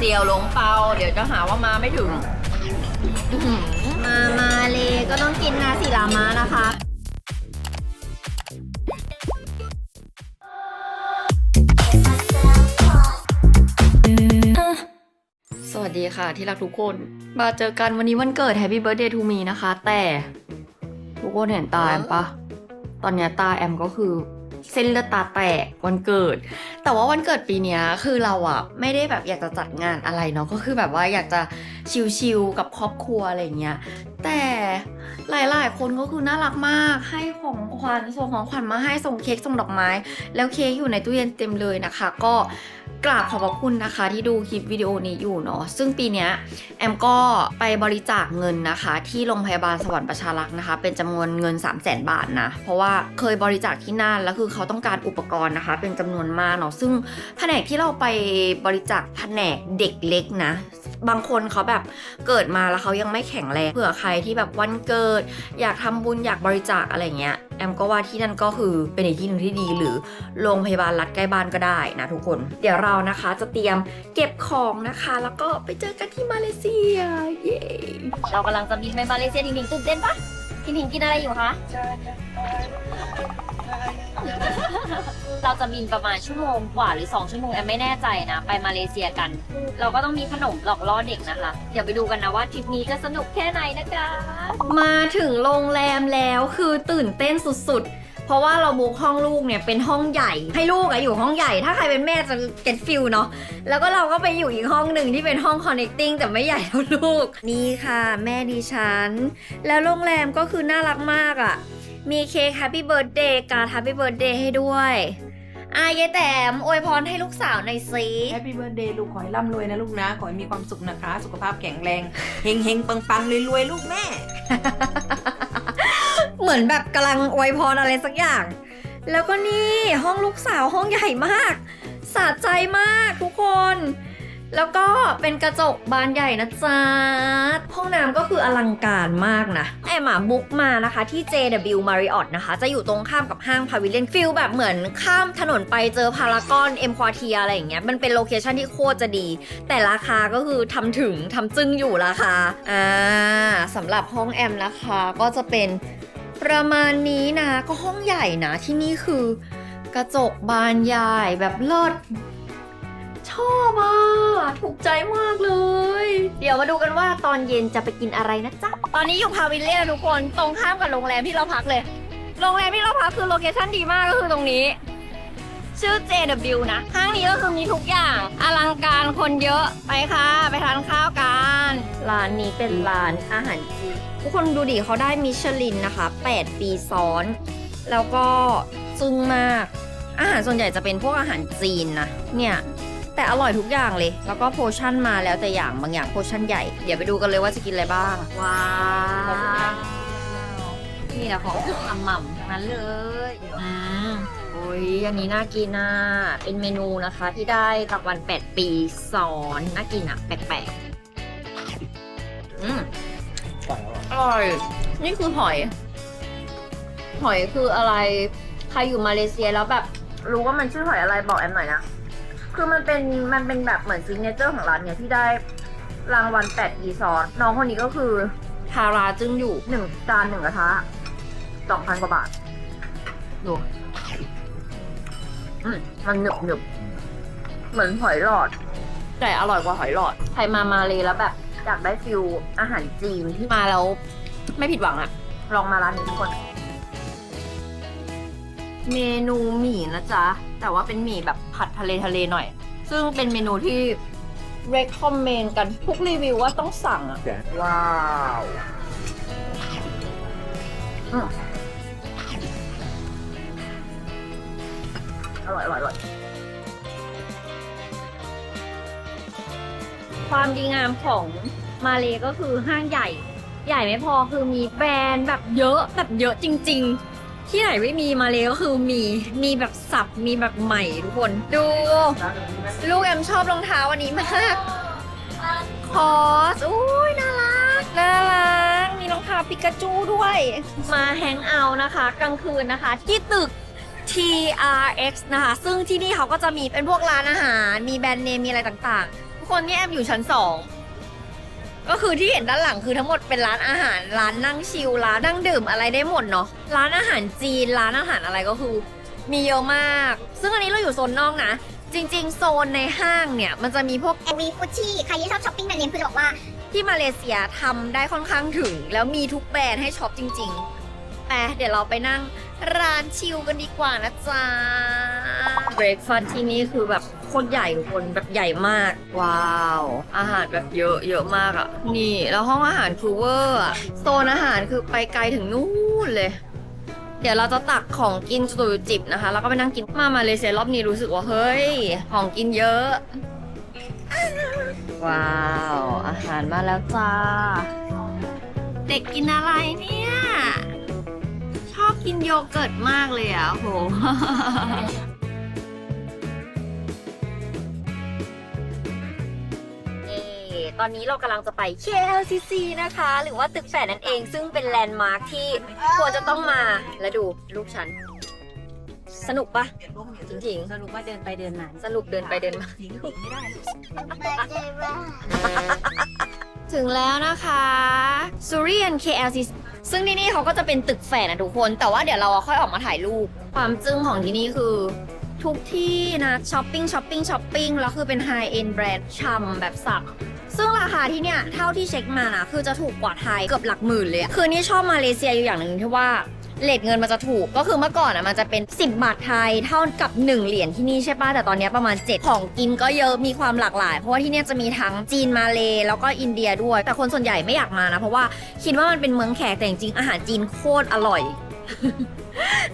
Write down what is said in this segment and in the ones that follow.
เสี่ยวหลงเปาเดี๋ยวจะหาว่ามาไม่ถึงอื้อหือมามาเลก็ต้องกินนาสิรามานะคะ สวัสดีค่ะที่รักทุกคน มาเจอกันวันนี้วันเกิด Happy Birthday to me นะคะ แต่ ทุกคนเห็นตาแอมปะ ตอนเนี้ยตาแอมก็คือ เส้นเลือดตาแตกวันเกิด แต่ว่าวันเกิดปีนี้คือเราอะไม่ได้แบบอยากจะจัดงานอะไรเนาะก็คือแบบว่าอยากจะชิลๆกับครอบครัวอะไรเงี้ยแต่หลายๆ คนก็คือน่ารักมาก ให้ของขวัญส่งของขวัญมาให้ส่งเค้กส่งดอกไม้ แล้วเค้กอยู่ในตู้เย็นเต็มเลยนะคะ ก็กราบขอบพระคุณนะคะ ที่ดูคลิปวิดีโอนี้อยู่เนาะซึ่งปีนี้แอมก็ไปบริจาคเงินนะคะ ที่โรงพยาบาลสวรรค์ประชารักษ์นะคะ เป็นจำนวนเงิน 3 0 0 0 0 0บาทนะ เพราะว่าเคยบริจาคที่นั่นแล้วคือเขาต้องการอุปกรณ์นะคะ เป็นจำนวนมากเนาะซึ่งแผนกที่เราไปบริจาคแผนกเด็กเล็กนะบางคนเขาแบบเกิดมาแล้วเขายังไม่แข็งแรงเผื่อใครที่แบบวันเกิด อยากทำบุญอยากบริจาคอะไรเงี้ยแอมก็ว่าที่นั่นก็คือเป็นอีกที่หนึ่งที่ดี หรือโรงพยาบาลรัฐใกล้บ้านก็ได้นะทุกคน เดี๋ยวเรานะคะจะเตรียมเก็บของนะคะ แล้วก็ไปเจอกันที่มาเลเซียเย้เรากำลังจะบินไปมาเลเซียจริงทิงตื่นเต้นปะ ทิงทิงกินอะไรอยู่คะ เราจะบินประมาณชั่วโมงกว่าหรือ 2 ชั่วโมงแอมไม่แน่ใจนะ ไปมาเลเซียกัน เราก็ต้องมีขนมหลอกล่อเด็กนะคะ เดี๋ยวไปดูกันนะว่าทริปนี้จะสนุกแค่ไหนนะคะ มาถึงโรงแรมแล้วคือตื่นเต้นสุดๆ เพราะว่าเราบุ๊กห้องลูกเนี่ยเป็นห้องใหญ่ ให้ลูกอะอยู่ห้องใหญ่ ถ้าใครเป็นแม่จะเก็ตฟิลเนาะแล้วก็เราก็ไปอยู่อีกห้องหนึ่งที่เป็นห้อง connecting แต่ไม่ใหญ่เท่าลูก นี่ค่ะแม่ดิฉัน แล้วโรงแรมก็คือน่ารักมากอะ่ะมีเค้ก Happy Birthday การ Happy Birthday ให้ด้วยอายายแต้มอวยพรให้ลูกสาวหน่อยสิ แฮปปี้เบิร์ดเดย์ลูกขอให้ร่ำรวยนะลูกนะ ขอให้มีความสุขนะคะ สุขภาพแข็งแรง เฮงเฮงปังปังรวยรวยลูกแม่ เหมือนแบบกำลังอวยพรอะไรสักอย่าง แล้วก็นี่ห้องลูกสาวห้องใหญ่มาก สะใจมากทุกคน แล้วก็เป็นกระจกบานใหญ่นะจ๊ะ ห้องน้ำก็คืออลังการมากนะ แอมอะบุ๊กมานะคะที่ JW Marriott นะคะ จะอยู่ตรงข้ามกับห้างพาวิเลียนฟิลแบบเหมือนข้ามถนนไปเจอพารากอนเอ็มควอเทียอะไรอย่างเงี้ย มันเป็นโลเคชั่นที่โคตรจะดี แต่ราคาก็คือทำถึงทำจึ้งอยู่ราคา อ่าสำหรับห้องแอมนะคะก็จะเป็น ประมาณนี้นะก็ห้องใหญ่นะที่นี่คือกระจกบานใหญ่แบบเลิศชอบอะถูกใจมากเลย เดี๋ยวมาดูกันว่าตอนเย็นจะไปกินอะไรนะจ๊ะ ตอนนี้อยู่พาวิลเลียนทุกคนตรงข้ามกับโรงแรมที่เราพักเลย โรงแรมที่เราพักคือโลเคชั่นดีมากก็คือตรงนี้ ชื่อ JW นะ ห้างนี้ก็คือมีทุกอย่าง อลังการคนเยอะ ไปค่ะ ไปทานข้าวกัน ร้านนี้เป็นร้านอาหารจีนทุกคนดูดิเขาได้มิชลินนะคะ 8 ปีซ้อน แล้วก็จึ้งมาก อาหารส่วนใหญ่จะเป็นพวกอาหารจีนนะ เนี่ย แต่อร่อยทุกอย่างเลย แล้วก็โพชั่นมาแล้วแต่อย่างบางอย่างโพชั่นใหญ่ เดี๋ยวไปดูกันเลยว่าจะกินอะไรบ้าง ว้าว นี่แหละของทำหม่ำทั้งนั้นเลยอืมโอ้ ยอันนี้น่ากินอะเป็นเมนูนะคะ ที่ได้รางวัล8ปีซ้อนน่ากินอะแปลกๆอืมอร่อย นี่คือหอย หอยคืออะไร ใครอยู่มาเลเซียแล้วแบบ รู้ว่ามันชื่อหอยอะไรบอกแอมหน่อยนะ คือมันเป็นมันเป็นแบบเหมือนซิงเนเจอร์ของร้านเนี่ยที่ได้รางวัล8ปีซ้อน น้องคนนี้ก็คือทาราจึงอยู่หนึ่งจานหนึ่งกระทะสองพันกว่าบาทดู อืมมันหนึบหนึบเหมือนหอยหลอด แต่อร่อยกว่าหอยหลอด ใครมามาเลยแล้วแบบ อยากได้ฟิลอาหารจีนที่มาแล้ว ไม่ผิดหวังอะลองมาร้านนี้ทุกคน เมนูหมี่นะจ๊ะ แต่ว่าเป็นหมี่แบบผัดทะเลทะเลหน่อย ซึ่งเป็นเมนูที่ recommend กันทุกรีวิวว่าต้องสั่งอะว้าว อืม อร่อยอร่อยอร่อยความดีงามของมาเลก็คือห้างใหญ่ ใหญ่ไม่พอคือมีแบรนด์แบบเยอะแบบเยอะจริง ๆ ที่ไหนไม่มีมาเลก็คือมีมีแบบสับมีแบบใหม่ทุกคน ดู ลูกแอมชอบรองเท้าอันนี้มาก คอสอุ้ยน่ารักน่ารักมีรองเท้าปิกาจูด้วย มาแฮงเอาท์นะคะ กลางคืนนะคะ ที่ตึก TRX นะคะ ซึ่งที่นี่เขาก็จะมีเป็นพวกร้านอาหาร มีแบรนด์เนม มีอะไรต่างๆ ทุกคนที่แอมอยู่ชั้นสองก็คือที่เห็นด้านหลังคือทั้งหมดเป็นร้านอาหาร ร้านนั่งชิล ร้านนั่งดื่มอะไรได้หมดเนาะ ร้านอาหารจีน ร้านอาหารอะไรก็คือ มีเยอะมาก ซึ่งอันนี้เราอยู่โซนนอกนะ จริง ๆ โซนในห้างเนี่ย มันจะมีพวกแอวีฟุชชี่ใครที่ชอบช้อปปิ้งแบรนด์เนมคือจะบอกว่าที่มาเลเซียทำได้ค่อนข้างถึง แล้วมีทุกแบรนด์ให้ช็อปจริงๆไปเดี๋ยวเราไปนั่ง ร้านชิลกันดีกว่านะจ๊ะ เบรกฟาสที่นี่คือแบบโคตรใหญ่ทุกคนแบบใหญ่มาก ว้าว อาหารแบบเยอะเยอะมากอะ่ะ นี่ แล้วห้องอาหารคือเวอร์อะโซนอาหารคือไปไกลถึงนู่นเลย เดี๋ยวเราจะตักของกินจุจิบนะคะ แล้วก็ไปนั่งกินมามาเลเซียรอบนี้รู้สึกว่าเฮ้ย ของกินเยอะ ว้าว อาหารมาแล้วจ้า เด็กกินอะไรเนี่ยชอบ กินโยเกิร์ตมากเลยอะโห นี่ตอนนี้เรากำลังจะไป KLCC นะคะ หรือว่าตึกแฝดนั่นเอง ซึ่งเป็นแลนด์มาร์คที่ควรจะต้องมาและดูลูกฉัน สนุกปะ จริงๆ สรุปว่าเดินไปเดินมาสรุปเดินไปเดินมาหญิงหญิงไม่ได้ลูกถึงแล้วนะคะ s u r i a n KLCC ซึ่งที่นี่เขาก็จะเป็นตึกแฝดนะทุกคน แต่ว่าเดี๋ยวเราอะค่อยออกมาถ่ายรูป ความจึ้งของที่นี่คือ ทุกที่นะช้อปปิ้งช้อปปิ้งช้อปปิ้งแล้วคือเป็นไฮเอ็นแบรนด์ชำแบบสับซึ่งราคาที่เนี่ยเท่าที่เช็คมานะคือจะถูกกว่าไทยเกือบหลักหมื่นเลย คือนี่ชอบมาเลเซียอยู่อย่างหนึ่งที่ว่า เลทเงินมันจะถูก ก็คือเมื่อก่อนอะมันจะเป็น 10 บาทไทยเท่ากับ 1 เหรียญที่นี่ใช่ป่ะ แต่ตอนเนี้ยประมาณ 7 ของกินก็เยอะมีความหลากหลาย เพราะว่าที่เนี่ยจะมีทั้งจีนมาเลแล้วก็อินเดียด้วย แต่คนส่วนใหญ่ไม่อยากมานะ เพราะว่าคิดว่ามันเป็นเมืองแขกแต่จริงๆอาหารจีนโคตรอร่อย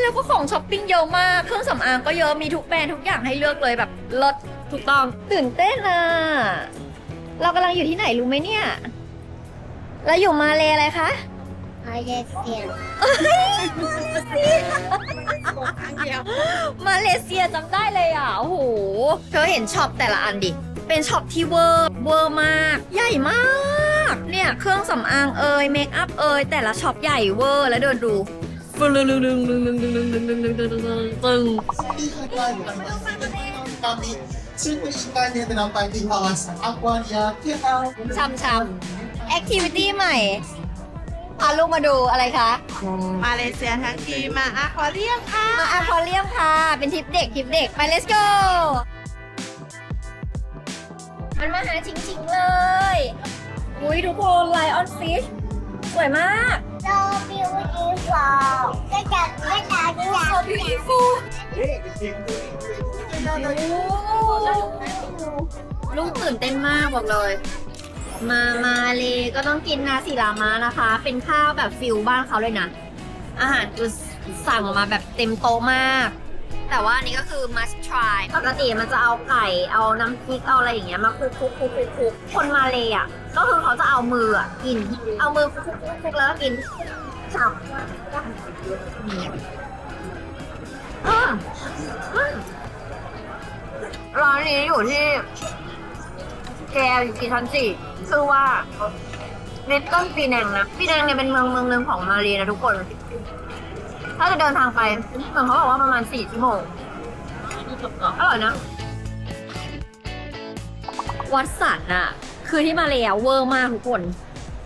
แล้วก็ของช้อปปิ้งเยอะมากเครื่องสำอางก็เยอะมีทุกแบรนด์ทุกอย่างให้เลือกเลยแบบเลิศถูกต้องตื่นเต้นอะเรากำลังอยู่ที่ไหนรู้ไหมเนี่ยเราอยู่มาเลอะไรคะ มาเลเซียมาเลเซียจำได้เลยอะ โอ้โห เธอเห็นช็อปแต่ละอันดิ เป็นช็อปที่เวอร์ เวอร์มาก ใหญ่มาก เนี่ย เครื่องสำอางเอ่ย เมคอัพเอ่ย แต่ละช็อปใหญ่เวอร์ แล้วเดินดูฟึงลึงลึงลึงลึงลึงลึงลึงลึงลึงลึงลึงลึงตึง kami Sinisinanya tinatay din mga sa Aquaria, Kinaw, ช้ำช้ำแอคทิวิตี้ใหม่ พาลูกมาดูอะไรคะ มาเลเซียทั้งทีมาอะควาเรียมค่ะมาอควาเรียมค่ะ เป็นทริปเด็กทริปเด็ก ไป let's go มันมาหาจริงๆเลย อุ้ยทุกคนไลออนฟิชสวยมากเราบิวตี้ฟอลก็จะไม่ตายที่อยาก so beautiful ลูกตื่นเต้นมากบอกเลย มามาเลยก็ต้องกินนาสิรามานะคะ เป็นข้าวแบบฟิลบ้านเขาเลยนะ อาหารคือสั่งออกมาแบบเต็มโต๊ะมาก แต่ว่าอันนี้ก็คือ must try ปกติมันจะเอาไก่ เอาน้ำพริก เอาอะไรอย่างเงี้ยมาคลุกคลุกคลุกคลุกคลุกคนมาเลยอะ ก็คือเขาจะเอามืออะกิน เอามือคลุกคลุกคลุกคลุกแล้วก็กินฉับอืมอืมร้านนี้อยู่ที่ แกอยู่ที่ชั้นสี่ชื่อว่าเนตตันปีแนงนะปีแนงเนี่ยเป็นเมืองเมืองหนึ่งของมาเลนะทุกคน ถ้าจะเดินทางไปเหมือนเขาบอกว่าประมาณสี่ชั่วโมงอร่อยนะ วัดสันอะคือที่มาเลยอะเวอร์มากทุกคน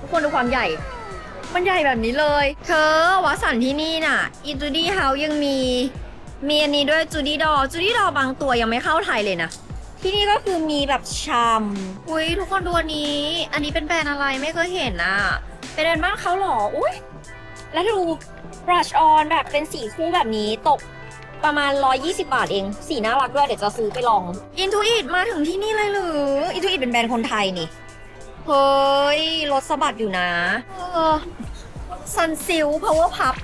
ทุกคนดูความใหญ่ มันใหญ่แบบนี้เลย เธอวัดสันที่นี่น่ะอีจูดี้เฮายังมีมีอันนี้ด้วยจูดี้ดอจูดี้ดอบางตัวยังไม่เข้าไทยเลยนะ ที่นี่ก็คือมีแบบชามอุ้ยทุกคนดูอันนี้ อันนี้เป็นแบรนด์อะไรไม่เคยเห็นอะ เป็นแบรนด์บ้านเขาเหรอ อุ้ยแล้วดู brush on แบบเป็นสีคู่แบบนี้ตกประมาณ 120 บาทเอง สีน่ารักด้วยเดี๋ยวจะซื้อไปลอง Intuit มาถึงที่นี่เลยหรือ Intuit เป็นแบรนด์คนไทยนี่ เฮ้ย รถสะบัดอยู่นะเออ Sun Silk Power Puff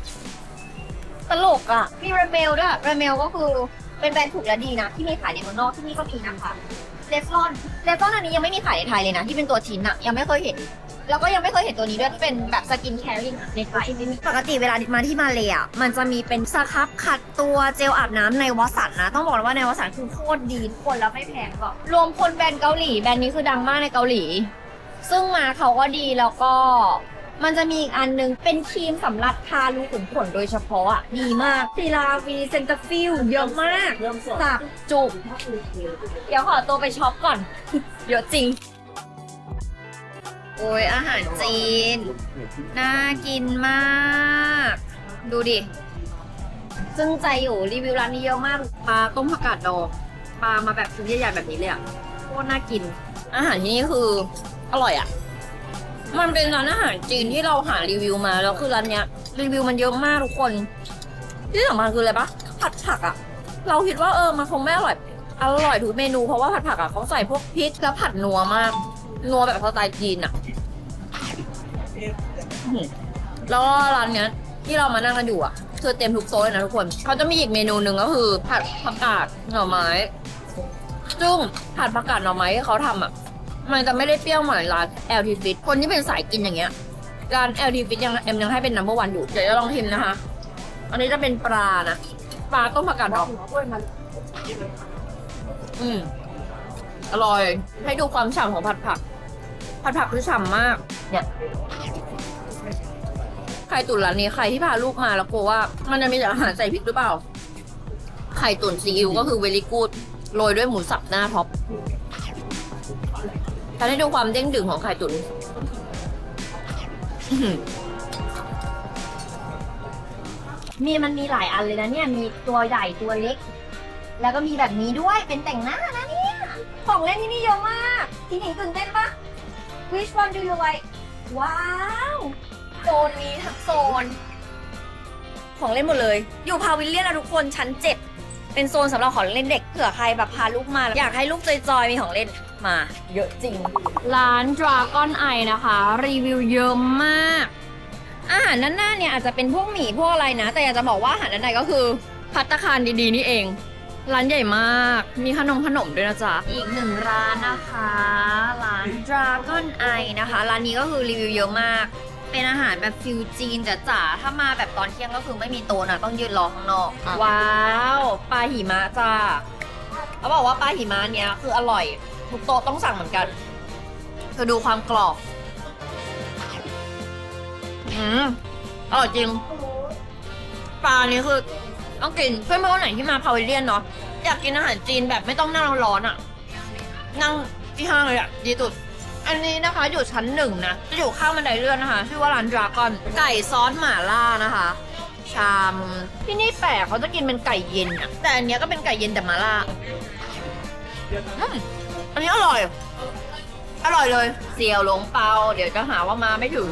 ตลกอะมี r รเมลด้วย r รเมลก็คือ เป็นแบรนด์ถูกและดีนะ ที่มีขายในเมืองนอกที่นี่ก็มีนะคะเลฟลอนเลฟลอนอันนี้ยังไม่มีขายในไทยเลยนะ ที่เป็นตัวชิ้นอะยังไม่เคยเห็น แล้วก็ยังไม่เคยเห็นตัวนี้ด้วยที่เป็นแบบสกินแคร์ริงในไทยปกติเวลามาที่มาเลยอะมันจะมีเป็นสครับขัดตัวเจลอาบน้ำในวสันนะ ต้องบอกเลยว่าในวสันคือโคตรดีทุกคนแล้วไม่แพงก็รวมคนแบรนด์เกาหลีแบรนด์นี้คือดังมากในเกาหลี ซึ่งมาเขาก็ดีแล้วก็ มันจะมีอีกอันหนึง เป็นครีมสำหรับทารูขุมขนโดยเฉพาะอะดีมากซีลาวีเซนตาฟิลเยอะมากสับจุกเดี๋ยวขอตัวไปช็อปก่อน เยอะจริง โอ้ยอาหารจีน น่ากินมาก ดูดิ ซึ่งใจอยู่รีวิวร้านนี้เยอะมาก ปลาต้มผักกาดดองปลามาแบบชิ้นใหญ่ๆแบบนี้เลยอะ โคตรน่ากิน อาหารที่นี่คืออร่อยอะ มันเป็นร้านอาหารจีนที่เราหารีวิวมาแล้วคือร้านเนี้ย รีวิวมันเยอะมากทุกคน ที่สำคัญคืออะไรปะผัดผักอะเราคิดว่าเออมันคงไม่อร่อยอร่อยทุกเมนูเพราะว่าผัดผักอะเขาใส่พวกพริกแล้วผัดนัวมาก นัวแบบสไตล์จีนอะแล้วร้านเนี้ยที่เรามานั่งกันอยู่อะคือเต็มทุกโต๊ะเลยนะทุกคนเขาจะมีอีกเมนูหนึ่งก็คือ ผัดผักกาดหน่อไม้ซึ่งผัดผักกาดหน่อไม้ที่เขาทำอะ มันจะไม่ได้เปรี้ยวเหมือนร้าน LT Fit คนที่เป็นสายกินอย่างเงี้ย ร้าน LT Fit ยังเอ็มยังให้เป็นนัมเบอร์วันอยู่ เดี๋ยวจะลองชิมนะคะ อันนี้จะเป็นปลานะ ปลาต้มผักกาดดองอืมอร่อย ให้ดูความฉ่ำของผัดผัก ผัดผักคือฉ่ำมาก เนี่ย ไข่ตุ๋นร้านนี้ ใครที่พาลูกมาแล้วกลัวว่า มันจะมีแต่อาหารใส่พริกหรือเปล่า ไข่ตุ๋นซีอิ๊วก็คือเวลิกูดโรยด้วยหมูสับหน้าท็อป จะให้ดูความเด้งดึงของไข่ตุ๋นอื้อหือมีมันมีหลายอันเลยนะเนี่ย มีตัวใหญ่ตัวเล็ก แล้วก็มีแบบนี้ด้วยเป็นแต่งหน้านะเนี่ยของเล่นที่นี่เยอะมากที่หนิงตื่นเต้นปะ Which one do you like ว้าวโซนนี้ทั้งโซน ของเล่นหมดเลย อยู่พาวิลเลียนนะทุกคนชั้นเจ็ดเป็นโซนสำหรับของเล่นเด็กเผื่อใครแบบพาลูกมา อยากให้ลูกจอยๆมีของเล่น มาเยอะจริง ร้าน Dragon Eye นะคะ รีวิวเยอะมาก อาหารด้านหน้าเนี่ยอาจจะเป็นพวกหมี่พวกอะไรนะ แต่อยากจะบอกว่าอาหารด้านในก็คือพัตตาคารดีๆนี่เอง ร้านใหญ่มาก มีขนมขนมด้วยนะจ๊ะ อีกหนึ่งร้านนะคะ ร้าน Dragon Eye นะคะ ร้านนี้ก็คือรีวิวเยอะมาก เป็นอาหารแบบฟิวจีนจ๋าๆถ้ามาแบบตอนเที่ยงก็คือไม่มีโต๊ะนะต้องยืนรอข้างนอก ว้าว ปลาหิมะจ้าเขาบอกว่าปลาหิมะเนี้ยคืออร่อย ทุกโต๊ะต้องสั่งเหมือนกันเธอดูความกรอบ อืมอร่อยจริง ปลานี้คือ ต้องกินเพื่อนเพื่อนไหนที่มาพาวิเลียนเนาะอยากกินอาหารจีนแบบไม่ต้องนั่งร้อนๆอะนั่งที่ห้างเลยอะดีสุดอันนี้นะคะอยู่ชั้นหนึ่งนะจะอยู่ข้างบันไดเลื่อนนะคะ ชื่อว่าร้านดราก้อนไก่ซอสหม่าล่านะคะ ชามที่นี่แปลกเขาจะกินเป็นไก่เย็นอะแต่อันเนี้ยก็เป็นไก่เย็นแต่หม่าล่า อืม อันนี้อร่อย อร่อยเลย เสี่ยวหลงเปา เดี๋ยวจะหาว่ามาไม่ถึง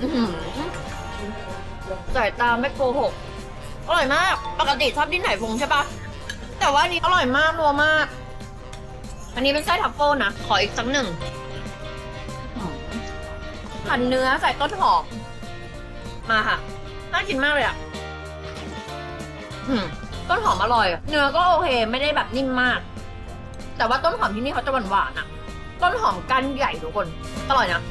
อื้อหือสายตาไม่โกหก อร่อยมาก ปกติชอบดิ้นไหนพงใช่ปะแต่ว่าอันนี้อร่อยมากนัวมาก อันนี้เป็นไส้ทัฟเฟิลนะ ขออีกสักหนึ่งอืมหั่นเนื้อใส่ต้นหอม มาค่ะ น่ากินมากเลยอะ อืม ต้นหอมอร่อย เนื้อก็โอเคไม่ได้แบบนิ่มมาก แต่ว่าต้นหอมที่นี่เขาจะหวานๆอะต้นหอมก้านใหญ่ทุกคน อร่อยนะ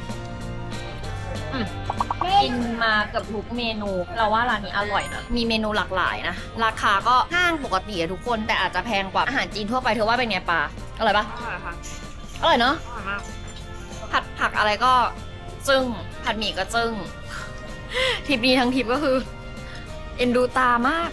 กินมาเกับทุกเมนู เราว่าร้านนี้อร่อยนะ มีเมนูหลากหลายนะ ราคาก็ห้างปกติอะทุกคน แต่อาจจะแพงกว่าอาหารจีนทั่วไปเธอว่าเป็นไงปลาอร่อยปะอร่อยค่ะ อร่อยเนาะผัดผักอะไรก็จึ้ง ผัดหมี่ก็จึ้งทริปนี้ทั้งทริปก็คือ เอ็นดูตามาก